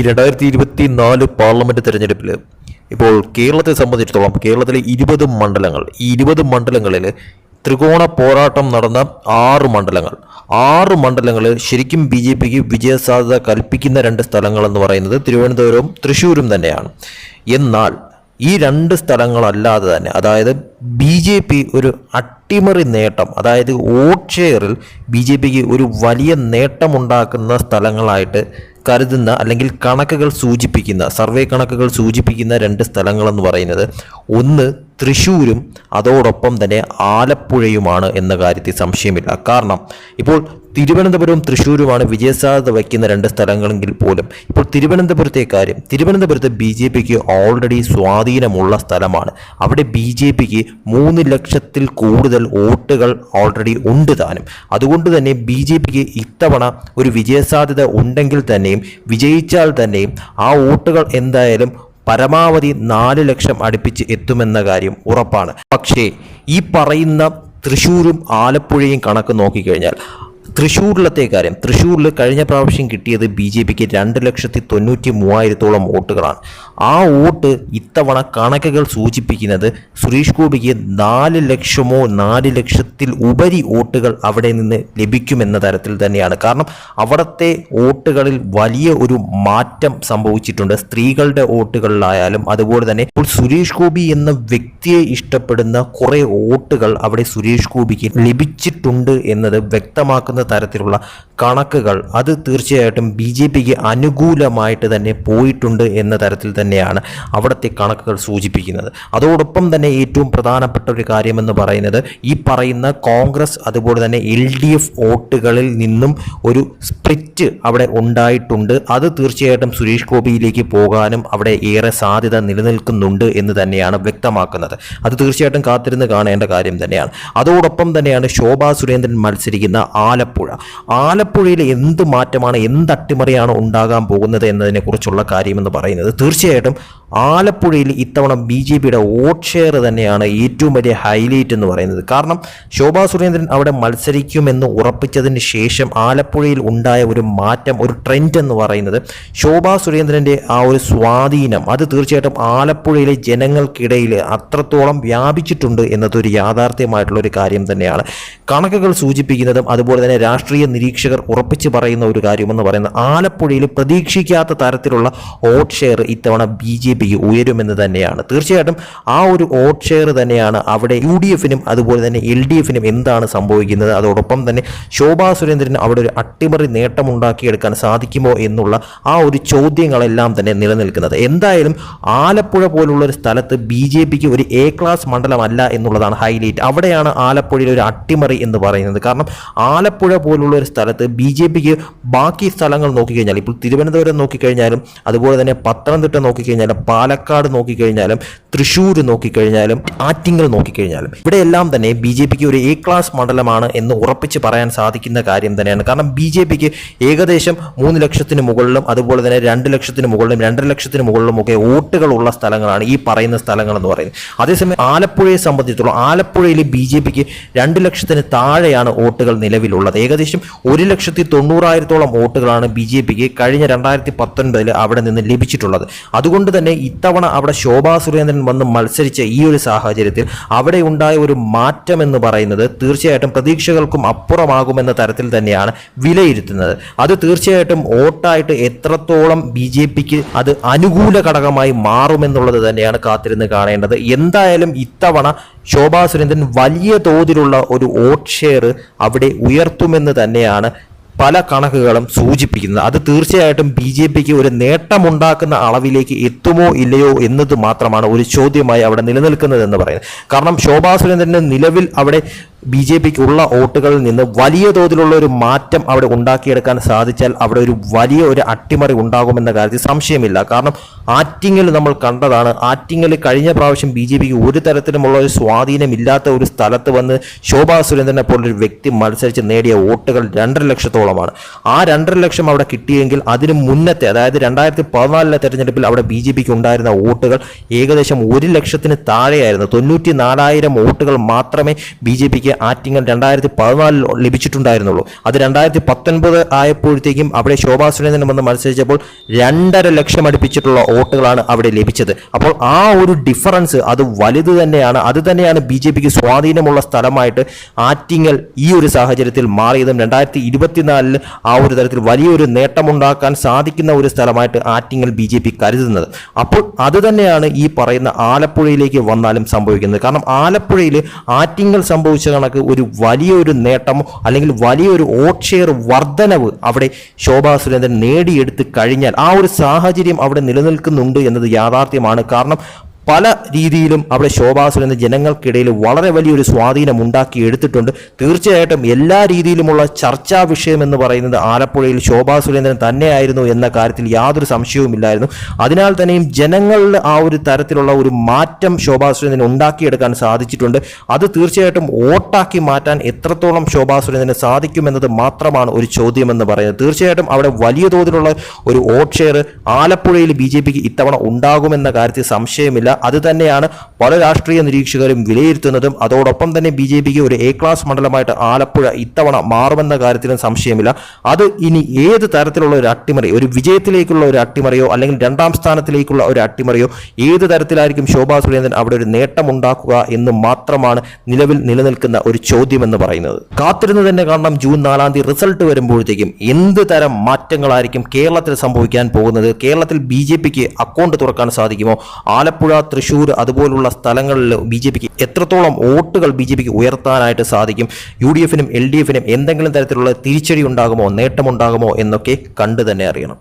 ഈ രണ്ടായിരത്തി ഇരുപത്തി നാല് പാർലമെന്റ് തെരഞ്ഞെടുപ്പിൽ ഇപ്പോൾ കേരളത്തെ സംബന്ധിച്ചിടത്തോളം കേരളത്തിലെ ഇരുപത് മണ്ഡലങ്ങൾ ഈ ഇരുപത് മണ്ഡലങ്ങളിൽ ത്രികോണ പോരാട്ടം നടന്ന ആറ് മണ്ഡലങ്ങൾ. ആറ് മണ്ഡലങ്ങളിൽ ശരിക്കും ബി ജെ പിക്ക് വിജയസാധ്യത കൽപ്പിക്കുന്ന രണ്ട് സ്ഥലങ്ങളെന്ന് പറയുന്നത് തിരുവനന്തപുരവും തൃശ്ശൂരും തന്നെയാണ്. എന്നാൽ ഈ രണ്ട് സ്ഥലങ്ങളല്ലാതെ തന്നെ അതായത് ബി ജെ പി ഒരു അട്ടിമറി നേട്ടം അതായത് വോട്ട് ഷെയറിൽ ബി ജെ പിക്ക് ഒരു വലിയ നേട്ടമുണ്ടാക്കുന്ന സ്ഥലങ്ങളായിട്ട് കരുതുന്ന അല്ലെങ്കിൽ കണക്കുകൾ സൂചിപ്പിക്കുന്ന സർവേ കണക്കുകൾ സൂചിപ്പിക്കുന്ന രണ്ട് സ്ഥലങ്ങളെന്ന് പറയുന്നത് ഒന്ന് തൃശ്ശൂരും അതോടൊപ്പം തന്നെ ആലപ്പുഴയുമാണ് എന്ന കാര്യത്തിൽ സംശയമില്ല. കാരണം ഇപ്പോൾ തിരുവനന്തപുരവും തൃശ്ശൂരുമാണ് വിജയസാധ്യത വയ്ക്കുന്ന രണ്ട് സ്ഥലങ്ങളെങ്കിൽ പോലും. ഇപ്പോൾ തിരുവനന്തപുരത്തെ കാര്യം തിരുവനന്തപുരത്ത് ബി ജെ പിക്ക് ഓൾറെഡി സ്വാധീനമുള്ള സ്ഥലമാണ്. അവിടെ ബി ജെ പിക്ക് മൂന്ന് ലക്ഷത്തിൽ കൂടുതൽ വോട്ടുകൾ ഓൾറെഡി ഉണ്ട് താനും. അതുകൊണ്ട് തന്നെ ബി ജെ പിക്ക് ഇത്തവണ ഒരു വിജയസാധ്യത ഉണ്ടെങ്കിൽ തന്നെയും വിജയിച്ചാൽ തന്നെയും ആ വോട്ടുകൾ എന്തായാലും പരമാവധി നാല് ലക്ഷം അടുപ്പിച്ച് എത്തുമെന്ന കാര്യം ഉറപ്പാണ്. പക്ഷേ ഈ പറയുന്ന തൃശ്ശൂരും ആലപ്പുഴയും കണക്ക് നോക്കിക്കഴിഞ്ഞാൽ തൃശ്ശൂരിലത്തെ കാര്യം. തൃശ്ശൂരിൽ കഴിഞ്ഞ പ്രാവശ്യം കിട്ടിയത് ബി ജെ പിക്ക് രണ്ട് ലക്ഷത്തി തൊണ്ണൂറ്റി മൂവായിരത്തോളം വോട്ടുകളാണ്. ആ വോട്ട് ഇത്തവണ കണക്കുകൾ സൂചിപ്പിക്കുന്നത് സുരേഷ് ഗോപിക്ക് നാല് ലക്ഷമോ നാല് ലക്ഷത്തിൽ ഉപരി വോട്ടുകൾ അവിടെ നിന്ന് ലഭിക്കുമെന്ന തരത്തിൽ തന്നെയാണ്. കാരണം അവിടുത്തെ വോട്ടുകളിൽ വലിയ ഒരു മാറ്റം സംഭവിച്ചിട്ടുണ്ട്. സ്ത്രീകളുടെ വോട്ടുകളിലായാലും അതുപോലെ തന്നെ ഇപ്പോൾ സുരേഷ് ഗോപി എന്ന വ്യക്തിയെ ഇഷ്ടപ്പെടുന്ന കുറേ വോട്ടുകൾ അവിടെ സുരേഷ് ഗോപിക്ക് ലഭിച്ചിട്ടുണ്ട് എന്നത് വ്യക്തമാക്കുന്ന തരത്തിലുള്ള കണക്കുകൾ അത് തീർച്ചയായിട്ടും ബി ജെ പിക്ക് അനുകൂലമായിട്ട് തന്നെ പോയിട്ടുണ്ട് എന്ന തരത്തിൽ തന്നെയാണ് അവിടുത്തെ കണക്കുകൾ സൂചിപ്പിക്കുന്നത്. അതോടൊപ്പം തന്നെ ഏറ്റവും പ്രധാനപ്പെട്ട ഒരു കാര്യമെന്ന് പറയുന്നത് ഈ പറയുന്ന കോൺഗ്രസ് അതുപോലെ തന്നെ എൽ ഡി എഫ് വോട്ടുകളിൽ നിന്നും ഒരു സ്പ്ലിറ്റ് അവിടെ ഉണ്ടായിട്ടുണ്ട്. അത് തീർച്ചയായിട്ടും സുരേഷ് ഗോപിയിലേക്ക് പോകാനും അവിടെ ഏറെ സാധ്യത നിലനിൽക്കുന്നുണ്ട് എന്ന് തന്നെയാണ് വ്യക്തമാക്കുന്നത്. അത് തീർച്ചയായിട്ടും കാത്തിരുന്ന് കാണേണ്ട കാര്യം തന്നെയാണ്. അതോടൊപ്പം തന്നെയാണ് ശോഭാ സുരേന്ദ്രൻ മത്സരിക്കുന്ന ആലപ്പുഴ ആലപ്പുഴയിൽ എന്ത് മാറ്റമാണ് എന്ത് അട്ടിമറിയാണ് ഉണ്ടാകാൻ പോകുന്നത് എന്നതിനെക്കുറിച്ചുള്ള കാര്യമെന്ന് പറയുന്നത് തീർച്ചയായിട്ടും ആലപ്പുഴയിൽ ഇത്തവണ ബി ജെ പിയുടെ വോട്ട് ഷെയർ തന്നെയാണ് ഏറ്റവും വലിയ ഹൈലൈറ്റ് എന്ന് പറയുന്നത്. കാരണം ശോഭാ സുരേന്ദ്രൻ അവിടെ മത്സരിക്കുമെന്ന് ഉറപ്പിച്ചതിന് ശേഷം ആലപ്പുഴയിൽ ഉണ്ടായ ഒരു മാറ്റം ഒരു ട്രെൻഡ് എന്ന് പറയുന്നത് ശോഭാ സുരേന്ദ്രന്റെ ആ ഒരു സ്വാധീനം അത് തീർച്ചയായിട്ടും ആലപ്പുഴയിലെ ജനങ്ങൾക്കിടയിൽ അത്രത്തോളം വ്യാപിച്ചിട്ടുണ്ട് എന്നതൊരു യാഥാർത്ഥ്യമായിട്ടുള്ള ഒരു കാര്യം തന്നെയാണ്. കണക്കുകൾ സൂചിപ്പിക്കുന്നതും അതുപോലെ തന്നെ രാഷ്ട്രീയ നിരീക്ഷകർ ഉറപ്പിച്ച് പറയുന്ന ഒരു കാര്യമെന്ന് പറയുന്നത് ആലപ്പുഴയിൽ പ്രതീക്ഷിക്കാത്ത തരത്തിലുള്ള വോട്ട് ഷെയർ ഇത്തവണ ബി ജെ പിക്ക് ഉയരുമെന്ന് തന്നെയാണ്. തീർച്ചയായിട്ടും ആ ഒരു വോട്ട് ഷെയർ തന്നെയാണ് അവിടെ യു ഡി എഫിനും അതുപോലെ തന്നെ എൽ ഡി എഫിനും എന്താണ് സംഭവിക്കുന്നത്? അതോടൊപ്പം തന്നെ ശോഭാ സുരേന്ദ്രന് അവിടെ ഒരു അട്ടിമറി നേട്ടമുണ്ടാക്കിയെടുക്കാൻ സാധിക്കുമോ എന്നുള്ള ആ ഒരു ചോദ്യങ്ങളെല്ലാം തന്നെ നിലനിൽക്കുന്നത്. എന്തായാലും ആലപ്പുഴ പോലുള്ള ഒരു സ്ഥലത്ത് ബി ജെ പിക്ക് ഒരു എ ക്ലാസ് മണ്ഡലമല്ല എന്നുള്ളതാണ് ഹൈലൈറ്റ്. അവിടെയാണ് ആലപ്പുഴയിൽ ഒരു അട്ടിമറി എന്ന് പറയുന്നത്. കാരണം ആലപ്പുഴ പോലുള്ള ഒരു സ്ഥലത്ത് ബി ജെ പിക്ക് ബാക്കി സ്ഥലങ്ങൾ നോക്കിക്കഴിഞ്ഞാൽ ഇപ്പോൾ തിരുവനന്തപുരം നോക്കിക്കഴിഞ്ഞാലും അതുപോലെ തന്നെ പത്തനംതിട്ട നോക്കിക്കഴിഞ്ഞാലും പാലക്കാട് നോക്കിക്കഴിഞ്ഞാലും തൃശ്ശൂർ നോക്കിക്കഴിഞ്ഞാലും ആറ്റിങ്ങൽ നോക്കിക്കഴിഞ്ഞാലും ഇവിടെയെല്ലാം തന്നെ ബി ജെ പിക്ക് ഒരു എ ക്ലാസ് മണ്ഡലമാണ് എന്ന് ഉറപ്പിച്ച് പറയാൻ സാധിക്കുന്ന കാര്യം തന്നെയാണ്. കാരണം ബി ജെ പിക്ക് ഏകദേശം മൂന്ന് ലക്ഷത്തിന് മുകളിലും അതുപോലെ തന്നെ രണ്ട് ലക്ഷത്തിന് മുകളിലും രണ്ടര ലക്ഷത്തിന് മുകളിലും ഒക്കെ വോട്ടുകളുള്ള സ്ഥലങ്ങളാണ് ഈ പറയുന്ന സ്ഥലങ്ങൾ എന്ന് പറയുന്നത്. അതേസമയം ആലപ്പുഴയെ സംബന്ധിച്ചിടത്തോളം ആലപ്പുഴയിൽ ബി ജെ പിക്ക് രണ്ട് ലക്ഷത്തിന് താഴെയാണ് വോട്ടുകൾ നിലവിലുള്ളത്. ഏകദേശം ഒരു ലക്ഷത്തി തൊണ്ണൂറായിരത്തോളം വോട്ടുകളാണ് ബി ജെ പിക്ക് കഴിഞ്ഞ രണ്ടായിരത്തി പത്തൊൻപതിൽ അവിടെ നിന്ന് ലഭിച്ചിട്ടുള്ളത്. അതുകൊണ്ട് തന്നെ ഇത്തവണ അവിടെ ശോഭാ സുരേന്ദ്രൻ വന്ന് മത്സരിച്ച ഈ ഒരു സാഹചര്യത്തിൽ അവിടെ ഉണ്ടായ ഒരു മാറ്റം എന്ന് പറയുന്നത് തീർച്ചയായിട്ടും പ്രതീക്ഷകൾക്കും അപ്പുറമാകുമെന്ന തരത്തിൽ തന്നെയാണ് വിലയിരുത്തുന്നത്. അത് തീർച്ചയായിട്ടും വോട്ടായിട്ട് എത്രത്തോളം ബി ജെ പിക്ക് അത് അനുകൂല ഘടകമായി മാറുമെന്നുള്ളത് തന്നെയാണ് കാത്തിരുന്ന് കാണേണ്ടത്. എന്തായാലും ഇത്തവണ ശോഭാ സുരേന്ദ്രൻ വലിയ തോതിലുള്ള ഒരു വോട്ട് ഷെയർ അവിടെ ഉയർത്തുമെന്ന് തന്നെയാണ് പല കണക്കുകളും സൂചിപ്പിക്കുന്നത്. അത് തീർച്ചയായിട്ടും ബി ജെ പിക്ക് ഒരു നേട്ടമുണ്ടാക്കുന്ന അളവിലേക്ക് എത്തുമോ ഇല്ലയോ എന്നത് മാത്രമാണ് ഒരു ചോദ്യമായി അവിടെ നിലനിൽക്കുന്നത് എന്ന് പറയുന്നത്. കാരണം ശോഭാ സുരേന്ദ്രന് നിലവിൽ അവിടെ ബി ജെ പിക്ക് ഉള്ള വോട്ടുകളിൽ നിന്ന് വലിയ തോതിലുള്ള ഒരു മാറ്റം അവിടെ ഉണ്ടാക്കിയെടുക്കാൻ സാധിച്ചാൽ അവിടെ ഒരു വലിയ ഒരു അട്ടിമറി ഉണ്ടാകുമെന്ന കാര്യത്തിൽ സംശയമില്ല. കാരണം ആറ്റിങ്ങിൽ നമ്മൾ കണ്ടതാണ്. ആറ്റിങ്ങിൽ കഴിഞ്ഞ പ്രാവശ്യം ബി ജെ പിക്ക് ഒരു തരത്തിലുമുള്ള ഒരു സ്വാധീനമില്ലാത്ത ഒരു സ്ഥലത്ത് വന്ന് ശോഭാ സുരേന്ദ്രനെ പോലൊരു വ്യക്തി മത്സരിച്ച് നേടിയ വോട്ടുകൾ രണ്ടര ലക്ഷത്തോളമാണ്. ആ രണ്ടര ലക്ഷം അവിടെ കിട്ടിയെങ്കിൽ അതിന് മുന്നത്തെ അതായത് രണ്ടായിരത്തി പതിനാലിലെ തെരഞ്ഞെടുപ്പിൽ അവിടെ ബി ജെ പിക്ക് ഉണ്ടായിരുന്ന വോട്ടുകൾ ഏകദേശം ഒരു ലക്ഷത്തിന് താഴെയായിരുന്നു. തൊണ്ണൂറ്റി നാലായിരം വോട്ടുകൾ മാത്രമേ ബി ജെ പിക്ക് ആറ്റിങ്ങൽ രണ്ടായിരത്തി പതിനാലിൽ ലഭിച്ചിട്ടുണ്ടായിരുന്നുള്ളൂ. അത് രണ്ടായിരത്തി പത്തൊൻപത് ആയപ്പോഴത്തേക്കും അവിടെ ശോഭാ സുരേന്ദ്രൻ വന്ന് മത്സരിച്ചപ്പോൾ രണ്ടര ലക്ഷം അടുപ്പിച്ചിട്ടുള്ള വോട്ടുകളാണ് അവിടെ ലഭിച്ചത്. അപ്പോൾ ആ ഒരു ഡിഫറൻസ് അത് വലുത് തന്നെയാണ്. അത് തന്നെയാണ് ബി ജെ പിക്ക് സ്വാധീനമുള്ള സ്ഥലമായിട്ട് ആറ്റിങ്ങൽ ഈ ഒരു സാഹചര്യത്തിൽ മാറിയതും രണ്ടായിരത്തി ഇരുപത്തിനാലിൽ ആ ഒരു തരത്തിൽ വലിയൊരു നേട്ടമുണ്ടാക്കാൻ സാധിക്കുന്ന ഒരു സ്ഥലമായിട്ട് ആറ്റിങ്ങൽ ബി ജെ പി കരുതുന്നത്. അപ്പോൾ അത് തന്നെയാണ് ഈ പറയുന്ന ആലപ്പുഴയിലേക്ക് വന്നാലും സംഭവിക്കുന്നത്. കാരണം ആലപ്പുഴയിൽ ആറ്റിങ്ങൽ സംഭവിച്ച കണക്ക് ഒരു വലിയൊരു നേട്ടമോ അല്ലെങ്കിൽ വലിയൊരു വോട്ട് വർധനവ് അവിടെ ശോഭാ സുരേന്ദ്രൻ നേടിയെടുത്ത് കഴിഞ്ഞാൽ ആ ഒരു സാഹചര്യം അവിടെ നിലനിൽക്കുന്നുണ്ട് എന്നത് യാഥാർത്ഥ്യമാണ്. കാരണം പല രീതിയിലും അവിടെ ശോഭാസുരൻ എന്ന ജനങ്ങൾക്കിടയിൽ വളരെ വലിയൊരു സ്വാധീനം ഉണ്ടാക്കി എടുത്തിട്ടുണ്ട്. തീർച്ചയായിട്ടും എല്ലാ രീതിയിലുമുള്ള ചർച്ചാ വിഷയം എന്ന് പറയുന്നത് ആലപ്പുഴയിൽ ശോഭാ സുരേന്ദ്രൻ തന്നെയായിരുന്നു എന്ന കാര്യത്തിൽ യാതൊരു സംശയവുമില്ലായിരുന്നു അതിനാൽ തന്നെയും ജനങ്ങളുടെ ആ ഒരു തരത്തിലുള്ള ഒരു മാറ്റം ശോഭാ സുരേന്ദ്രൻ ഉണ്ടാക്കിയെടുക്കാൻ സാധിച്ചിട്ടുണ്ട്. അത് തീർച്ചയായിട്ടും വോട്ടാക്കി മാറ്റാൻ എത്രത്തോളം ശോഭാ സുരേന്ദ്രന് സാധിക്കുമെന്നത് മാത്രമാണ് ഒരു ചോദ്യമെന്ന് പറയുന്നത്. തീർച്ചയായിട്ടും അവിടെ വലിയ തോതിലുള്ള ഒരു വോട്ട് ഷെയർ ആലപ്പുഴയിൽ ബി ജെ പിക്ക് ഇത്തവണ ഉണ്ടാകുമെന്ന കാര്യത്തിൽ സംശയമില്ല. അത് തന്നെയാണ് പല രാഷ്ട്രീയ നിരീക്ഷകരും വിലയിരുത്തുന്നതും. അതോടൊപ്പം തന്നെ ബി ജെ പിക്ക് ഒരു എ ക്ലാസ് മണ്ഡലമായിട്ട് ആലപ്പുഴ ഇത്തവണ മാറുമെന്ന കാര്യത്തിലും സംശയമില്ല. അത് ഇനി ഏത് തരത്തിലുള്ള ഒരു അട്ടിമറി ഒരു വിജയത്തിലേക്കുള്ള ഒരു അട്ടിമറിയോ അല്ലെങ്കിൽ രണ്ടാം സ്ഥാനത്തിലേക്കുള്ള ഒരു അട്ടിമറിയോ ഏത് തരത്തിലായിരിക്കും ശോഭാ സുരേന്ദ്രൻ അവിടെ ഒരു നേട്ടമുണ്ടാക്കുക എന്ന് മാത്രമാണ് നിലവിൽ നിലനിൽക്കുന്ന ഒരു ചോദ്യമെന്ന് പറയുന്നത്. കാത്തിരുന്ന് തന്നെ കാണണം ജൂൺ നാലാം തീയതി റിസൾട്ട് വരുമ്പോഴത്തേക്കും എന്ത് തരം മാറ്റങ്ങളായിരിക്കും കേരളത്തിൽ സംഭവിക്കാൻ പോകുന്നത്? കേരളത്തിൽ ബി ജെ പിക്ക് അക്കൗണ്ട് തുറക്കാൻ സാധിക്കുമോ? ആലപ്പുഴ തൃശ്ശൂർ അതുപോലുള്ള സ്ഥലങ്ങളിൽ ബി ജെ പിക്ക് എത്രത്തോളം വോട്ടുകൾ ബി ജെ പിക്ക് ഉയർത്താനായിട്ട് സാധിക്കും? യു ഡി എഫിനും എൽ ഡി എഫിനും എന്തെങ്കിലും തരത്തിലുള്ള തിരിച്ചടി ഉണ്ടാകുമോ നേട്ടമുണ്ടാകുമോ എന്നൊക്കെ കണ്ടു തന്നെ അറിയണം.